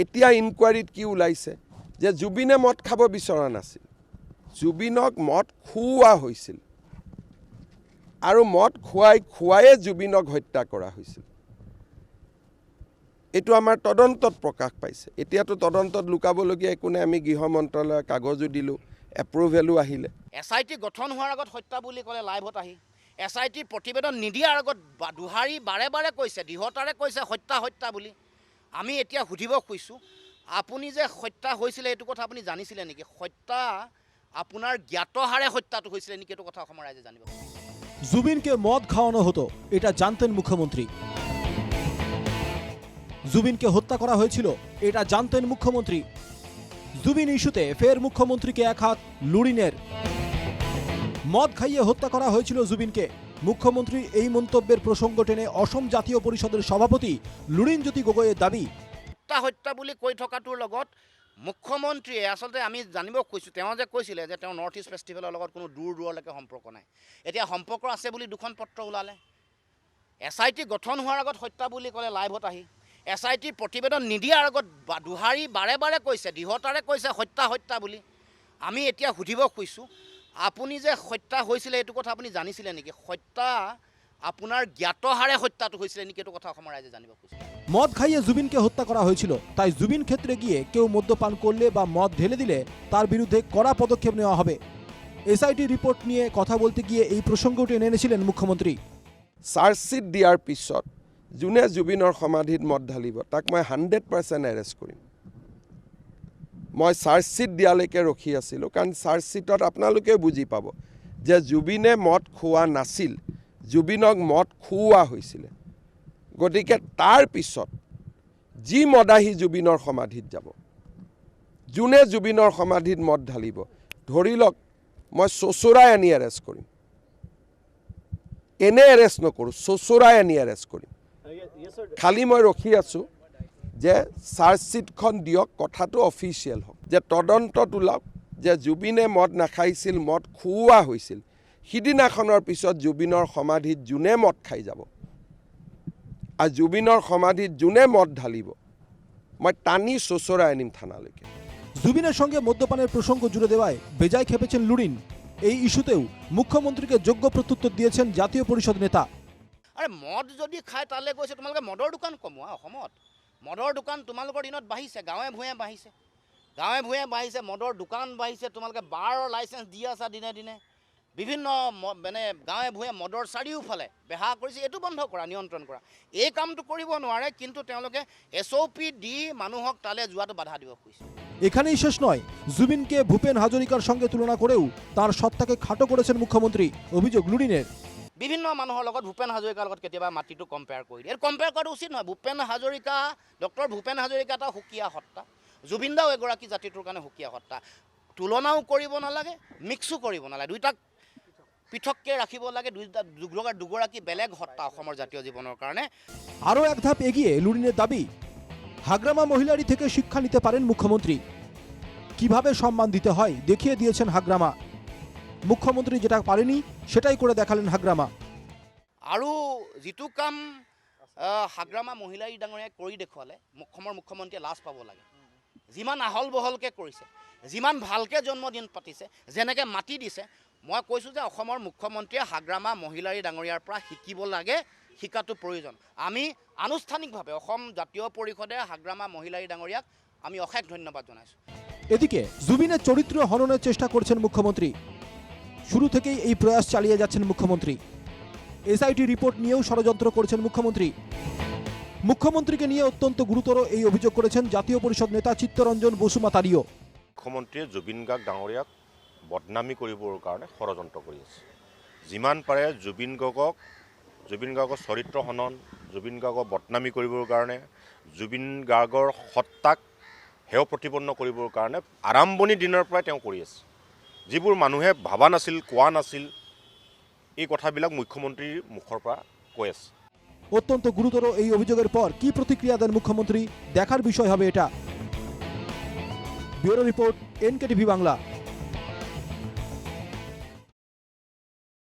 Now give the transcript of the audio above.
এতিয়া ইনকুৱাৰীত কি ওলাইছে? যে জুবিনে মদ খাব বিচৰা নাছিল। জুবিনক মদ খুওৱা হৈছিল। আৰু মদ খুৱাই খুৱায়ে জুবিনক হত্যা কৰা হৈছিল। এইটো আমাৰ তদন্তত প্ৰকাশ পাইছে। এতিয়াতো তদন্তত লুকাবলগীয়া একো নাই। আমি গৃহ মন্ত্ৰালয়ৰ কাগজো দিলোঁ এপ্ৰুভেলো আহিলে। এছ আই টি গঠন হোৱাৰ আগত হত্যা বুলি ক'লে লাইভত আহি। এছ আই টিৰ প্ৰতিবেদন নিদিয়াৰ আগত বা- বাৰে বাৰে কৈছে, দৃঢ়তাৰে কৈছে, হত্যা হত্যা বুলি। আমি এতিয়া সুধিব খুজিছোঁ, আপুনি যে হত্যা হৈছিলে এইটো কথা আপুনি জানিছিলে নেকি? হত্যা আপোনাৰ জ্ঞাতহাৰে হত্যাটো হৈছিলে নেকি এইটো কথা অসমৰ ৰাইজে জানিব জুবিনকে মদ খাওয়ানো হতো, এটা জানতেন মুখ্যমন্ত্রী জুবিনকে হত্যা করা হয়েছিল এটা জানতেন মুখ্যমন্ত্রী জুবিন ইস্যুতে ফের মুখ্যমন্ত্রীকে এক হাত লুরিনের মদ খাইয়ে হত্যা করা হয়েছিল জুবিনকে। মুখ্যমন্ত্রী এই মন্তব্যের প্রসঙ্গ টেনে অসম জাতীয় পরিষদের সভাপতি লুরিনজ্যোতি গগৈয়ের দাবি। হত্যা হত্যা বুলি কৈ থকাটোৰ লগত মুখ্যমন্ত্ৰীয়ে আচলতে আমি জানিব খুজিছোঁ, তেওঁ যে কৈছিলে যে তেওঁ নৰ্থ ইষ্ট ফেষ্টিভেলৰ লগত কোনো দূৰ দূৰলৈকে সম্পৰ্ক নাই। এতিয়া সম্পৰ্ক আছে বুলি দুখন পত্ৰ ওলালে। এছ আই টি গঠন হোৱাৰ আগত হত্যা বুলি ক'লে লাইভত আহি। এছ আই টিৰ প্ৰতিবেদন নিদিয়াৰ আগত দোহাৰি বাৰে বাৰে কৈছে, দৃঢ়তাৰে কৈছে হত্যা হত্যা বুলি। আমি এতিয়া সুধিব খুজিছোঁ আপুনি যে হত্যা হৈছিলে এইটো কথা আপুনি জানিছিলে নেকি? হত্যা আপোনাৰ জ্ঞাতহাৰে হত্যাটো হৈছিলে নেকি এইটো কথা অসমৰ ৰাইজে জানিব খুজিছে। মদ খাইয়ে জুবিনকে হত্যা করা হয়েছিল তাই জুবিন ক্ষেত্রে গিয়ে কেউ মদ্যপান করলে বা মদ ঢেলে দিলে তার বিরুদ্ধে কড়া পদক্ষেপ নেওয়া হবে। এসআইটি রিপোর্ট নিয়ে কথা বলতে গিয়ে এই প্রসঙ্গটি এনে এনেছিলেন মুখ্যমন্ত্রী। চাৰ্জশ্বিট দিয়াৰ পিছত যোনে জুবিনৰ সমাধিত মদ ঢালিব তাক মই হাণ্ড্ৰেড পাৰ্চেণ্ট এৰেষ্ট কৰিম। মই চাৰ্জশ্বিট দিয়ালৈকে ৰখি আছিলোঁ কাৰণ চাৰ্জশ্বিটত আপোনালোকে বুজি পাব যে জুবিনে মদ খোৱা নাছিল জুবিনক মদ খুওৱা হৈছিলে। গতিকে তাৰ পিছত যি মদাহী জুবিনৰ সমাধিত যাব যোনে জুবিনৰ সমাধিত মদ ঢালিব ধৰি লওক মই চচৰাই আনি এৰেষ্ট কৰিম। এনে এৰেষ্ট নকৰোঁ চচৰাই আনি এৰেষ্ট কৰিম। খালি মই ৰখি আছোঁ যে চাৰ্জশ্বিটখন দিয়ক কথাটো অফিচিয়েল হওক। যে তদন্তত ওলাওক যে জুবিনে মদ নাখাইছিল মদ খুওৱা হৈছিল। সিদিনাখনৰ পিছত জুবিনৰ সমাধিত যোনে মদ খাই যাব। আৰু জুবিনৰ সমাধিত যোনে মদ ঢালিব। মই টানি চচৰাই আনিম থানালৈকে। জুবিনের সঙ্গে মদ্যপানের প্রসঙ্গ জুড়ে দেওয়ায় বেজায় খেপেছেন লুরিন এই ইস্যুতেও মুখ্যমন্ত্রীকে যোগ্য প্রত্যুত্তর দিয়েছেন জাতীয় পরিষদ নেতা। আৰে মদ যদি খাই তালৈ গৈছে তোমালোকে মদৰ দোকান কমোৱা অসমত? মদৰ দোকান তোমালোকৰ দিনত বাঢ়িছে, গাঁৱে ভূঞে বাঢ়িছে। গাঁৱে ভূঞে বাঢ়িছে, মদৰ দোকান বাঢ়িছে, তোমালোকে বাৰৰ লাইচেঞ্চ দি আছা দিনে দিনে। বিভিন্ন মানে গাঁৱে ভূঞে মদৰ চাৰিওফালে বেহা কৰিছে, এইটো বন্ধ কৰা, নিয়ন্ত্ৰণ কৰা। এই কামটো কৰিব নোৱাৰে, কিন্তু তেওঁলোকে এছ অ' পি দি মানুহক তালৈ যোৱাটো বাধা দিব খুজিছে। এখানেই শেষ নয়। জুবিনকে ভূপেন হাজরিকার সঙ্গে তুলনা করেও তার সত্তাকে খাটো করেছেন মুখ্যমন্ত্রী। অভিযোগ লুরিনের বিভিন্ন মানুহৰ লগত ভূপেন হাজৰিকাৰ লগত কেতিয়াবা মাটিটো কম্পেয়াৰ কৰি দিয়ে। কম্পেয়াৰ কৰাটো উচিত নহয়। ভূপেন হাজৰিকা, ডক্টৰ ভূপেন হাজৰিকা এটা সুকীয়া সত্তা। জুবিন দাও এগৰাকী জাতিটোৰ কাৰণে সুকীয়া সত্তা। তুলনাও কৰিব নালাগে মিক্সো কৰিব নালাগে। দুইটাক পৃথককৈ ৰাখিব লাগে দুগৰাকী দুগৰাকী বেলেগ সত্তা অসমৰ জাতীয় জীৱনৰ কাৰণে। আরও এক ধাপ এগিয়ে লুরিনের দাবি, হাগ্রামা মহিলারি থেকে শিক্ষা নিতে পারেন মুখ্যমন্ত্রী। কীভাবে সম্মান দিতে হয় দেখিয়ে দিয়েছেন হাগ্রামা। মুখ্যমন্ত্রী যেটা পারেনি সেটাই করে দেখালেন হাগ্রামা। আৰু যিটো কাম হাগ্ৰামা মহিলাই ডাঙৰীয়াই কৰি দেখুৱালে অসমৰ মুখ্যমন্ত্ৰীয়ে লাজ পাব লাগে। যিমান আহল বহলকৈ কৰিছে যিমান ভালকৈ জন্মদিন পাতিছে যেনেকৈ মাতি দিছে মই কৈছোঁ যে অসমৰ মুখ্যমন্ত্ৰীয়ে হাগ্ৰামা মহিলাৰী ডাঙৰীয়াৰ পৰা শিকিব লাগে শিকাটো প্ৰয়োজন। আমি আনুষ্ঠানিকভাৱে অসম জাতীয় পৰিষদে হাগ্ৰামা মহিলাৰী ডাঙৰীয়াক আমি অশেষ ধন্যবাদ জনাইছোঁ। এদিকে জুবিনের চরিত্র হননের চেষ্টা করছেন মুখ্যমন্ত্রী শুরু থেকেই এই প্রয়াস চালিয়ে যাচ্ছেন মুখ্যমন্ত্রী। এসআইটি রিপোর্ট নিয়েও ষড়যন্ত্র করেছেন মুখ্যমন্ত্রী। মুখ্যমন্ত্রীকে নিয়ে অত্যন্ত গুরুতর এই অভিযোগ করেছেন জাতীয় পরিষদ নেতা চিত্তরঞ্জন বসুমাতারিও মুখ্যমন্ত্ৰীয়ে জুবিন গাৰ্গ ডাঙৰীয়াক বদনামী কৰিবৰ কাৰণে ষড়যন্ত্ৰ কৰি আছে। যিমান পাৰে জুবিন গাৰ্গক জুবিন গাৰ্গৰ চৰিত্ৰ হনন জুবিন গাৰ্গক বদনামী কৰিবৰ কাৰণে জুবিন গাৰ্গৰ সত্তাক হেয় প্ৰতিপন্ন কৰিবৰ কাৰণে আৰম্ভণি দিনৰ পৰাই তেওঁ কৰি আছে। যিবোৰ মানুহে ভবা নাছিল, কোৱা নাছিল, এই কথাবিলাক মুখ্যমন্ত্ৰীৰ মুখৰ পৰা কৈ আছে। অত্যন্ত গুরুতর এই অভিযোগের পর কি প্রতিক্রিয়া দেন মুখ্যমন্ত্রী দেখার বিষয় হবে এটা। Bureau report NKTV Bangla.